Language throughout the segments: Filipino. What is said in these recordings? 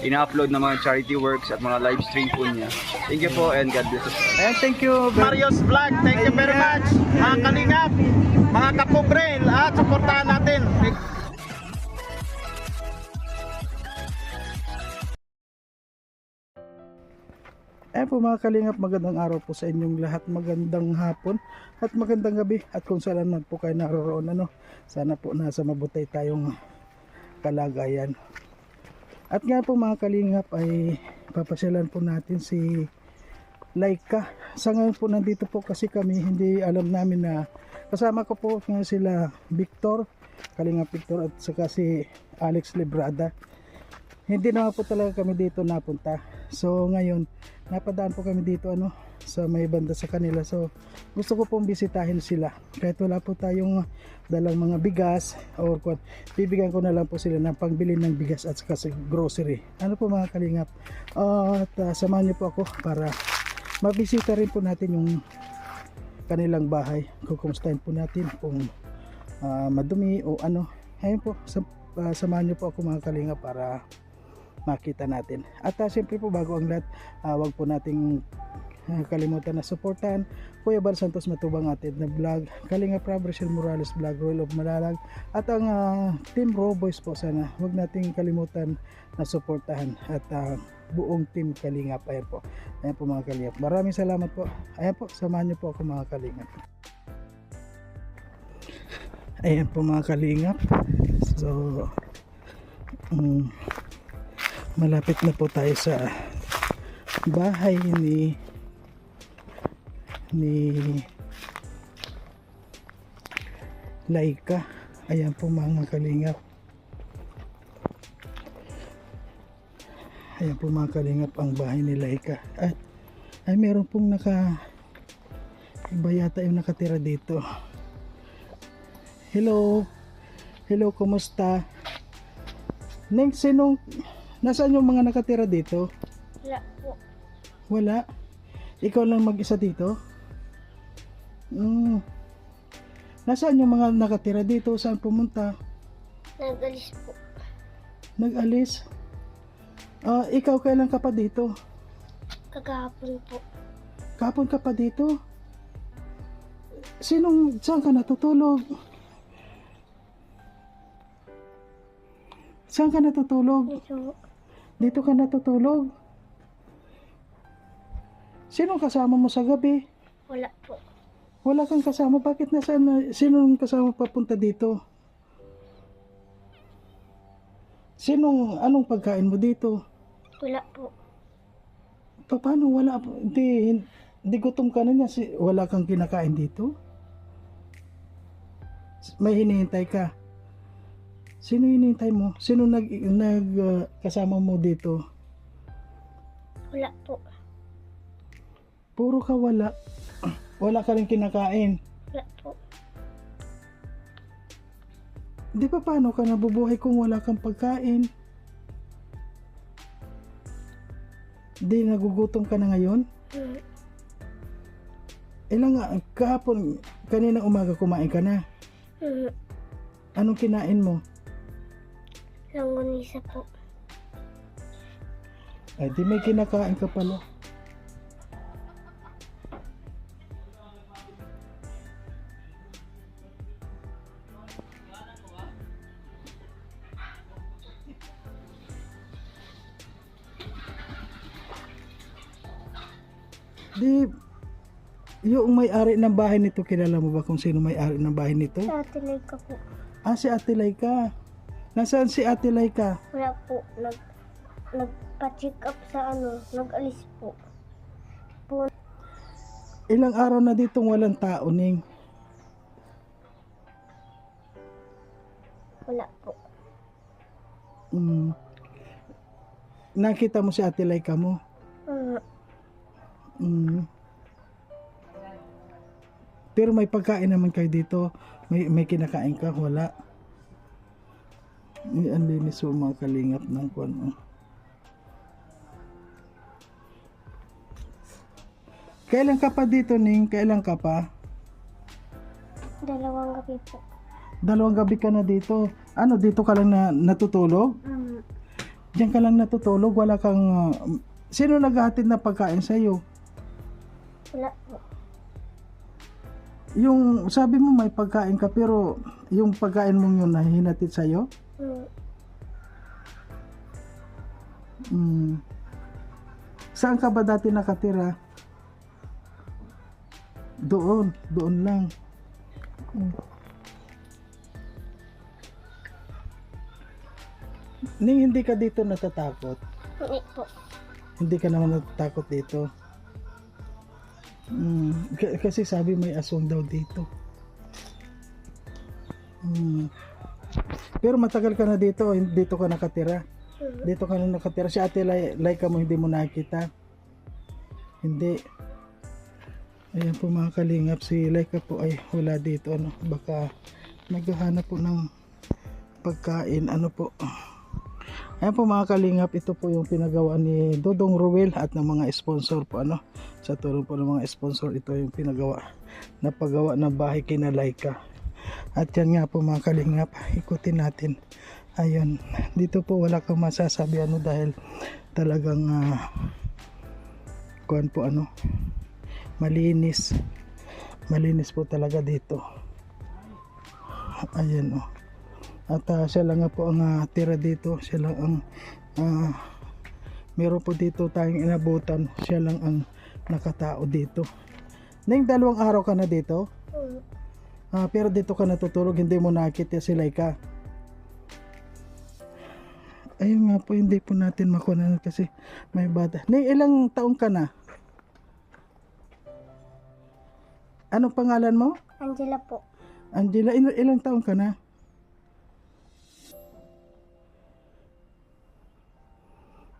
ina-upload na mga charity works at mga live stream po niya. Thank you po and God bless us. Ayan, thank you. Mario's Vlog. Thank you very much. Mga kalingap, mga kapobrel, at suportahan natin. Ayan po mga kalingap, magandang araw po sa inyong lahat, magandang hapon at magandang gabi at kung saan man po kayo naroroon ano, sana po nasa mabutay tayong kalagayan. At nga po mga kalingap ay papasyalan po natin si Laika. Sa ngayon po nandito po kasi kami, hindi alam namin na kasama ko po nga sila Victor, Kalingap Victor at saka si Alex Librada. Hindi naman po talaga kami dito napunta. So ngayon, napadaan po kami dito ano sa may banda sa kanila. So gusto ko pong bisitahin sila. Kahit wala po tayong dalang mga bigas or kung bibigyan ko na lang po sila ng pangbili ng bigas at saka sa grocery. Ano po mga kalingap? At ah, samahan niyo po ako para mabisita rin po natin yung kanilang bahay. Kukumustahin po natin kung ah, madumi o ano. Ayun po, sam- ah, samahan niyo po ako mga kalingap para makita natin. At uh, siyempre po bago ang lahat, ah, wag po nating kalimutan na suportahan. Kuya Bal Santos Matubang atin na vlog, Kalinga Prab, Rachel Morales vlog, Royal of Malalag. At ang ah, Team Raw Boys po sana wag nating kalimutan na suportahan at ah, buong team Kalingap ayan po. Ayan po mga Kalingap maraming salamat po. Ayan po samahan niyo po ako mga Kalingap ayan po mga Kalingap so mm, malapit na po tayo sa bahay ni ni Laika. Ayan po mga kalingap. Ayan po mga kalingap ang bahay ni Laika. At ay meron pong naka iba yata yung nakatira dito. Hello? Hello kumusta? Neng, sinong nasaan yung mga nakatira dito? Wala po. wala? Ikaw lang mag-isa dito mm. nasaan yung mga nakatira dito saan pumunta Nag-alis po. nag-alis Ah, ikaw kailan ka pa dito Kagahapon po. Kapon ka pa dito? Sinong, saan ka natutulog? Saan ka natutulog? Ito, Dito ka natutulog? Sinong kasama mo sa gabi? wala po. Wala kang kasama. Bakit nasaan na? Sinong kasama papunta dito? Sinong, anong pagkain mo dito? Wala po. Pa- Paano wala? Hindi, hindi gutom ka na niya. Si, wala kang kinakain dito? May hinihintay ka. Sino hinihintay mo? Sino nag, nag ah, kasama mo dito? Wala po. Puro ka wala. Wala ka rin kinakain. Wala po. Di ba paano ka nabubuhay kung wala kang pagkain? Di nagugutom ka na ngayon? Hmm. Ilang nga, kahapon, kanina umaga kumain ka na. Hmm. Anong kinain mo? Langgunisa po. Ay, di may kinakain ka pala. Di, yung may-ari ng bahay nito, kilala mo ba kung sino may-ari ng bahay nito? Sa atin ka po. Ah, si Ate Laika. Nasaan si Ate Laika? Wala po. Nag, nagpa-check up sa ano. Nag-alis po. Ilang araw na ditong walang tao, Ning. Wala po. Mm. Nakita mo si Ate Laika mo? Mm. Pero may pagkain naman kayo dito. May, may kinakain ka? Wala. Ang linis po mga kalingap ng kwan. oh. Kailan ka pa dito, Ning? Kailan ka pa? Dalawang gabi po. Dalawang gabi ka na dito. Ano, dito ka lang na natutulog? Um, Diyan ka lang natutulog? Wala kang... ah, sino naghahatid na pagkain sa'yo? Wala po. Yung sabi mo may pagkain ka pero yung pagkain mong yun na hinatid sa'yo? Um, Hmm. Saan ka ba dati nakatira? Doon, doon lang. Hmm. Ning hindi ka dito natatakot. hindi po. Hindi ka naman natatakot dito. K- kasi sabi may aswang daw dito. Hmm. Pero matagal ka na dito, dito ka nakatira. Um, Dito ka na nakatira. Si ate Lai, Laika mo hindi mo nakita. Hindi. Ayan po mga kalingap. Si Laika po ay wala dito. Ano, baka naghahanap po ng pagkain. Ano po. Ayan po mga kalingap. Ito po yung pinagawa ni Dodong Ruel at ng mga sponsor po. Ano, sa tulong po ng mga sponsor. Ito yung pinagawa. Napagawa ng bahay kina Laika. At yan nga po mga kalingap. Ikutin natin. Ayun, dito po wala kang masasabi ano dahil talagang ah, kuan po ano malinis malinis po talaga dito ayan oh at ah, siya lang nga po ang ah, tira dito siya lang ang ah, meron po dito tayong inabutan siya lang ang nakatao dito Nang dalawang araw ka na dito Ah, pero dito ka natutulog, hindi mo nakita si Laika. Ayun nga po, hindi po natin makunan kasi may bata. Nay, ilang taong ka na? Anong pangalan mo? Angela po. Angela, il- ilang taong ka na?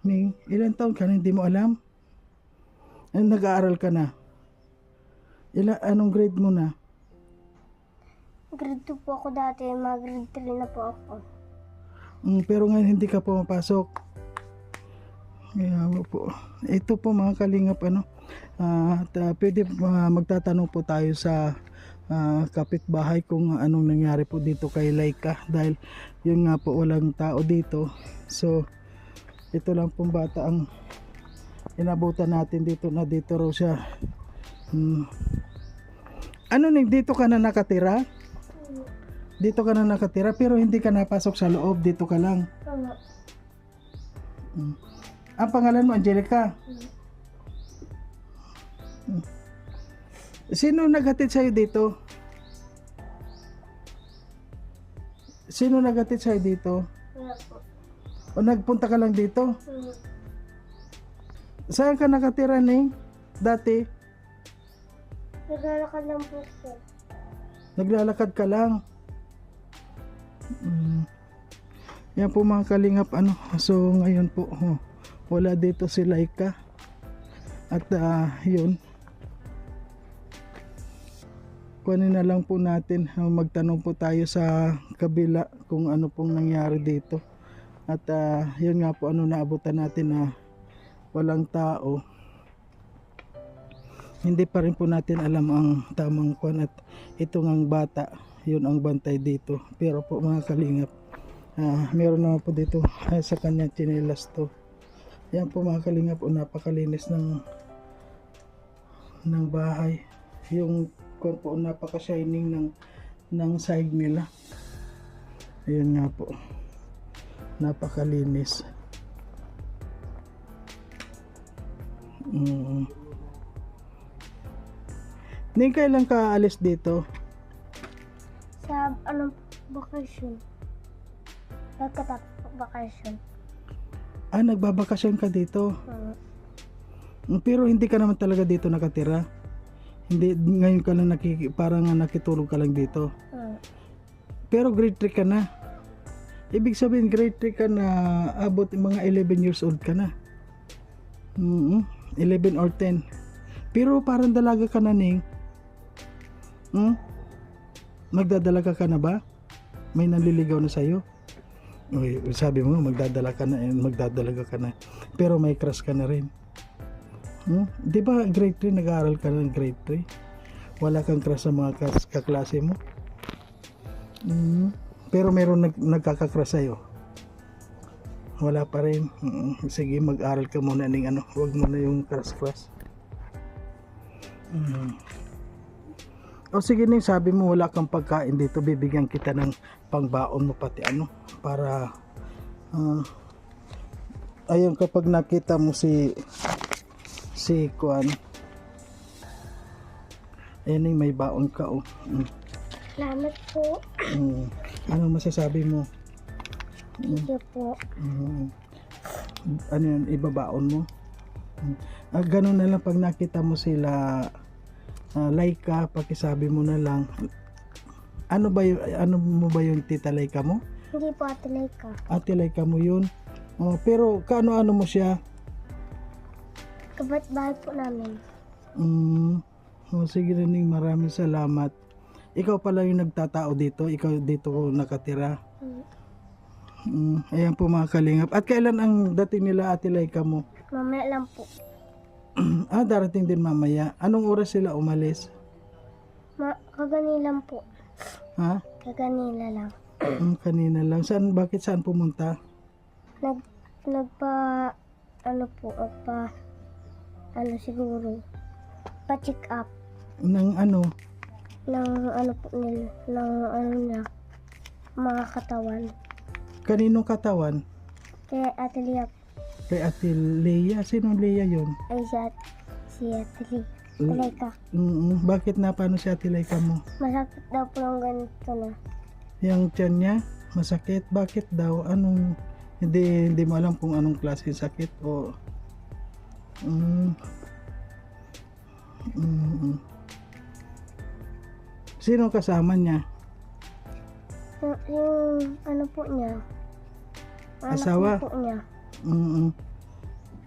Ning, ilang taong ka na, hindi mo alam? Ano, nag-aaral ka na? Ila, anong grade mo na? Grade 2 po ako dati. Mag-grade 3 na po ako. Mm, pero ngayon hindi ka pumapasok. Kaya po. Ito po mga kalingap ano. ah, at, ah, pwede ah, magtatanong po tayo sa ah, kapitbahay kung anong nangyari po dito kay Laika dahil yun nga po walang tao dito. So ito lang pong bata ang inabutan natin dito na dito raw siya. Hmm. Ano ning dito ka na nakatira? Dito ka na nakatira pero hindi ka napasok sa loob, dito ka lang. Um, Ang pangalan mo, Angelica? Hmm. Sino naghatid sa'yo dito? Sino naghatid sa'yo dito? wala po. O nagpunta ka lang dito? Um, Saan ka nakatira, Ning? Dati? naglalakad lang po po. Naglalakad ka lang? Mm. Yan po mga kalingap ano. So ngayon po oh, wala dito si Laika. At ah, yun. Kunin na lang po natin ah, magtanong po tayo sa kabila kung ano pong nangyari dito. At ah, yun nga po ano naabutan natin na walang tao. Hindi pa rin po natin alam ang tamang kwan at ito ngang bata yun ang bantay dito. Pero po mga kalingap ah, meron naman po dito ah, sa kanya chinelas to. Yan po mga kalingap o napakalinis ng ng bahay. Yung kwan po napaka shining ng ng side nila. Ayun nga po napakalinis mm. Ning kailan ka alis dito? Sa anong vacation? Pagkatapos po vacation. Ah, nagbabakasyon ka dito. Mm, Pero hindi ka naman talaga dito nakatira. Hindi ngayon ka lang nakiki, parang nakitulog ka lang dito. um, Pero grade 3 ka na. Ibig sabihin grade 3 ka na abot mga 11 years old ka na. Mm 11 or 10. Pero parang dalaga ka na ning. Hmm? Magdadalaga ka na ba? May nanliligaw na sa'yo? Uy, sabi mo magdadala ka na, eh, magdadalaga ka na. Pero may crush ka na rin. Hmm? Di ba grade 3, nag-aaral ka ng grade 3? Wala kang crush sa mga kaklase mo? Hmm. Pero meron nag nagkakakrush sa'yo? Wala pa rin. Mm, Sige, mag-aral ka muna ng ano, huwag mo na yung crush-crush. Hmm. O sige ning sabi mo wala kang pagkain dito, bibigyan kita ng pangbaon mo pati ano para ah, ayun kapag nakita mo si si Kuan ayun may baon ka oh. Mm, Salamat po. mm. Ano masasabi mo? You po. Mm. ano yun, ibabaon mo? Mm. Ah, ganun na lang pag nakita mo sila ah, Laika, pakisabi mo na lang ano ba yung, ano mo ba yung tita Laika mo? Hindi po atilay ka. Ate Laika mo yun. Oh, pero kaano-ano mo siya? Kabat bahay po namin. Mm, oh, sige Rening, maraming salamat. Ikaw pala yung nagtatao dito, ikaw dito ko nakatira. Mm. Mm, ayan po mga kalingap. At kailan ang dating nila Ate Laika mo? Mamaya lang po. ah, darating din mamaya. Anong oras sila umalis? Ma kaganilan po. Ha? Kaganila lang. Mm, kanina lang. Saan, bakit saan pumunta? Nag, nagpa, ano po, nagpa, ano siguro, pa-check up Nang ano? Ng ano po nila, ng ano niya, mga katawan. Kaninong katawan? Kaya Ate Lia, Kay Ate Leia. Sinong Leia yun? ay si Ate, si Ate Lia. Mm, Talaga, mm, bakit na paano si Ate Laika mo? masakit daw po ng ganito na. Yung tiyan niya, masakit. Bakit daw? Anong, hindi, hindi mo alam kung anong klase sakit o... Mm, mm, mm. Sino kasama niya? Yung, yung ano po niya, anak Asawa? po niya, Mm, mm.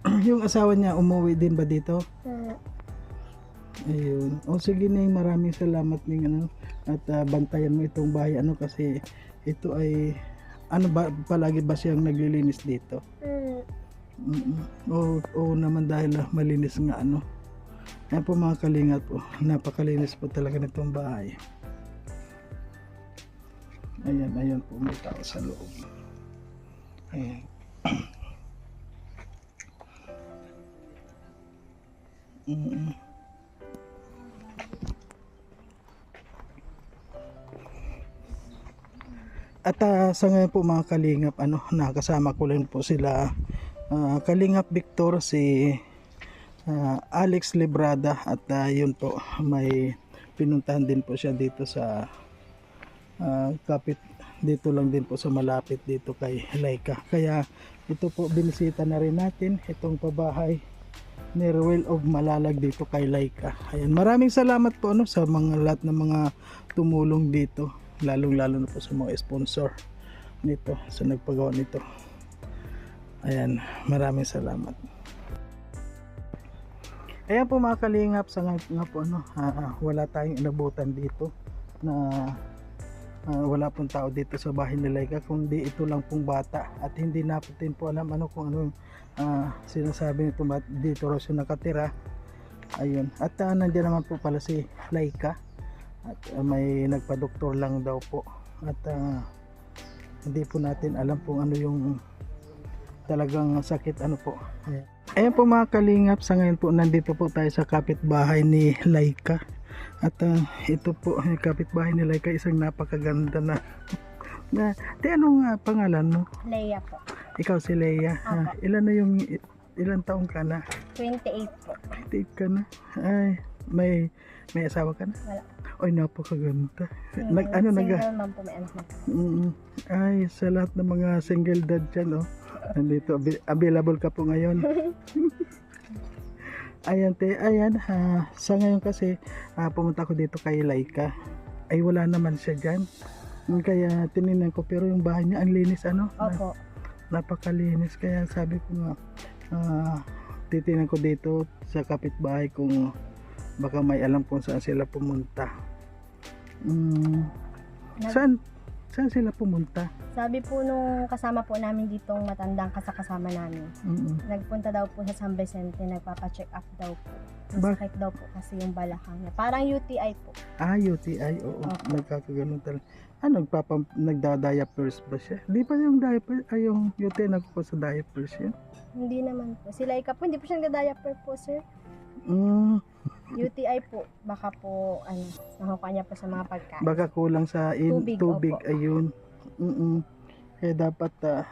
yung asawa niya umuwi din ba dito? na Ayun. O sige na maraming salamat ning ano at ah, bantayan mo itong bahay ano kasi ito ay ano ba palagi ba siyang naglilinis dito? mm, Mm, Oo, oo naman dahil ah, malinis nga ano. Yan po mga kalingat po. Napakalinis po talaga nitong bahay. Ayan, ayan po may tao sa loob. Ayan. Mm. At ah, sa ngayon po mga kalingap, ano, nakasama ko rin po sila Ah, Kalingap Victor si ah, Alex Librada at ah, yun po may pinuntahan din po siya dito sa ah, kapit dito lang din po sa malapit dito kay Laika. Kaya ito po binisita na rin natin itong pabahay ni Ruel of Malalag dito kay Laika. Ayan maraming salamat po ano sa mga lahat ng mga tumulong dito lalong lalo na po sa mga sponsor nito sa nagpagawa nito. Ayan, maraming salamat. Ayan po mga kalingap, sa nga, po ano, ah, wala tayong inabutan dito na ah, wala pong tao dito sa bahay ni Laika kundi ito lang pong bata. At hindi natin po alam ano kung ano ah, sinasabi nito dito raw siya nakatira. Ayun. At uh, nandiyan naman po pala si Laika. At ah, may nagpa-doktor lang daw po. At ah, hindi po natin alam kung ano yung talagang sakit ano po. Ayan. Ayan po mga kalingap sa ngayon po nandito po tayo sa kapitbahay ni Laika at ah, ito po yung kapitbahay ni Laika isang napakaganda na na di anong ah, pangalan mo? Leia po. Ikaw si Leia Ah, ilan na yung ilan taong ka na? 28 po. 28 ka na ay may may asawa ka na? Wala. Ay napakaganda nag, ano nag Single mom po may anak na. Mm, ay, sa lahat ng mga single dad dyan, oh. Nandito, available ka po ngayon. ayan, te, ayan, ha, sa ngayon kasi, ah, pumunta ko dito kay Laika. Ay, wala naman siya dyan. Mm, Kaya tinignan ko, pero yung bahay niya, ang linis, ano? Opo. Napakalinis. Kaya sabi ko nga, ah, titingnan ko dito sa kapitbahay kung baka may alam kung saan sila pumunta. Mm, saan Saan sila pumunta? Sabi po nung kasama po namin ditong matandang kasakasama namin, Mm-mm. nagpunta daw po sa San Vicente, nagpapa-check up daw po. Masakit daw po kasi yung balakang niya. Parang UTI po. Ah, UTI, oo. Opo. Nagkakaganon talaga. Ah, nagpapa, nagda-diapers ba siya? Di pa yung diaper, ay yung UTI nagpo sa diapers yun? Hindi naman po. Sila ika po, hindi po siya nagda-diaper po, sir. Mm, UTI po, baka po, ano, nakuha niya po sa mga pagkain. baka kulang sa in, Tubig, tubig, opo. ayun. Mm Kaya dapat, ah,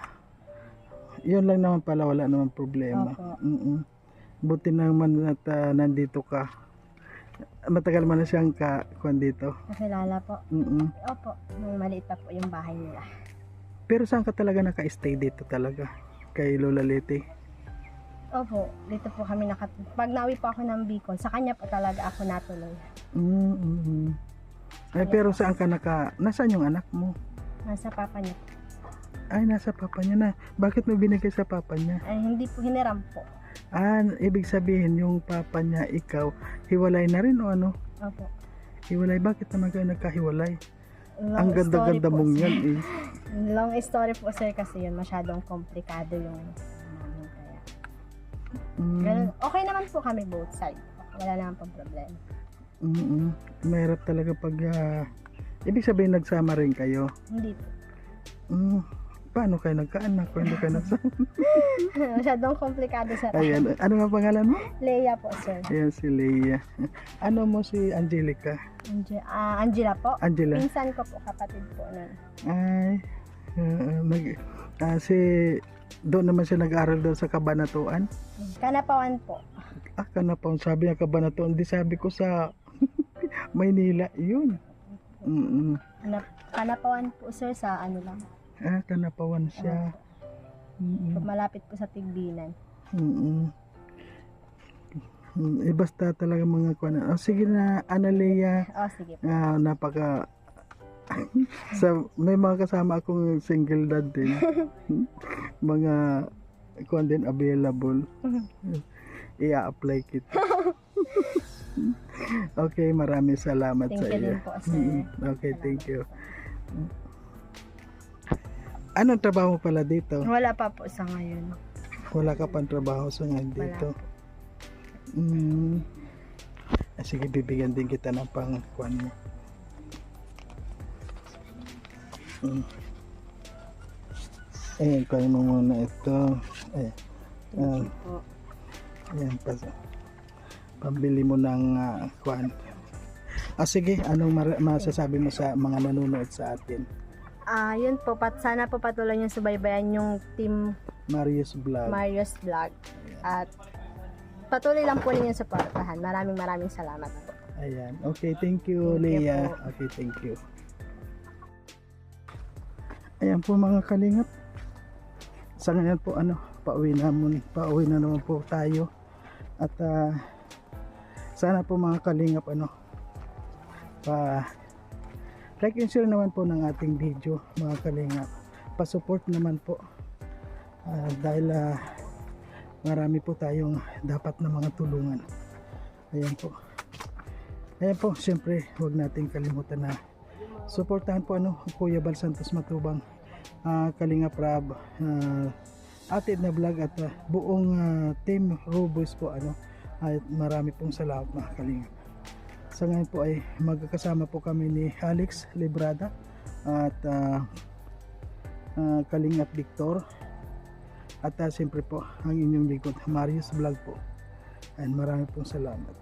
yun lang naman pala, wala naman problema. Opo. Mm Buti naman at ah, nandito ka. Matagal mo na siyang ka, kuwan dito. Nakilala po. Mm Opo, nung maliit pa po yung bahay nila. Pero saan ka talaga naka-stay dito talaga? Kay Lola Leti? Opo, dito po kami nakat... Pag nauwi po ako ng Bicol, sa kanya po talaga ako natuloy. Mm, mm, mm. Ay, pero saan ka naka... Nasaan yung anak mo? Nasa papa niya. Ay, nasa papa niya na. Bakit mo binigay sa papa niya? Ay, hindi po, hiniram po. Ah, ibig sabihin, yung papa niya, ikaw, hiwalay na rin o ano? Opo. Hiwalay, bakit naman kayo nagkahiwalay? Long Ang ganda-ganda story po, mong sir. yan eh. Long story po sir kasi yun masyadong komplikado yung. Mm, Ganun, okay naman po kami both side. Wala naman pong problema. mm, mm. Mahirap talaga pag... ah, ibig sabihin, nagsama rin kayo. Hindi po. Mm, paano kayo nagkaanak kung hindi kayo nagsama? masyadong komplikado sir. Ayan, ano nga pangalan mo? Leia po sir. Ayan si Leia. Ano mo si Angelica? Ange- ah, Angela po. Angela? Pinsan ko po, kapatid po nun. Ay, ah, nag, ah, si, doon naman siya nag-aaral doon sa Kabanatuan. Kanapawan po. Ah, kanapang sabi niya Kabanatuan. Di sabi ko sa Maynila. Yun. Mm Kanap- Kanapawan po sir sa ano lang. Ah, kanapawan siya. Mm Malapit po sa Tigbinan. mm Mm, eh, basta talaga mga kuwan. Oh, sige na, Analea. Oh, sige po. Ah, napaka sa may mga kasama akong single dad din. mga kuan din available. I-apply kita. okay, maraming salamat Thank sa iyo. po, sir. Mm, Okay, thank you. Anong trabaho mo pala dito? Wala pa po sa ngayon. Wala ka pang trabaho sa ngayon dito. Mm. Ah, sige, bibigyan din kita ng pang kuan mo. Mm. Ayan, kunin mo muna ito. Ayan. Ayan. po. Ayan, pas pambili mo ng uh, kuan. Ah, sige, anong mar- masasabi mo sa mga nanonood sa atin? Ah, yun po. Pat, sana po patuloy niyo subaybayan yung team Marius Vlog. Marius Vlog. At patuloy lang po ninyo suportahan. Maraming maraming salamat po. Ayan. Okay, thank you, Thank you Leah. po. Okay, thank you. Ayan po mga kalingap. Sa ngayon po ano, pauwi na mun, pauwi na naman po tayo. At ah, sana po mga kalingap ano pa like and share naman po ng ating video mga kalingap. Pa-support naman po. Ah, dahil ah, marami po tayong dapat na mga tulungan. Ayan po. Ayan po, siyempre, huwag nating kalimutan na suportahan po ano, Kuya Bal Santos Matubang, ah, Kalinga Prab, uh, Atid na Vlog at ah, buong ah, team Roboys po ano, at marami pong salamat mga Kalinga. Sa ngayon po ay magkakasama po kami ni Alex Librada at uh, Kalinga Victor. At ah, siyempre po ang inyong likod Marius Vlog po. And marami pong salamat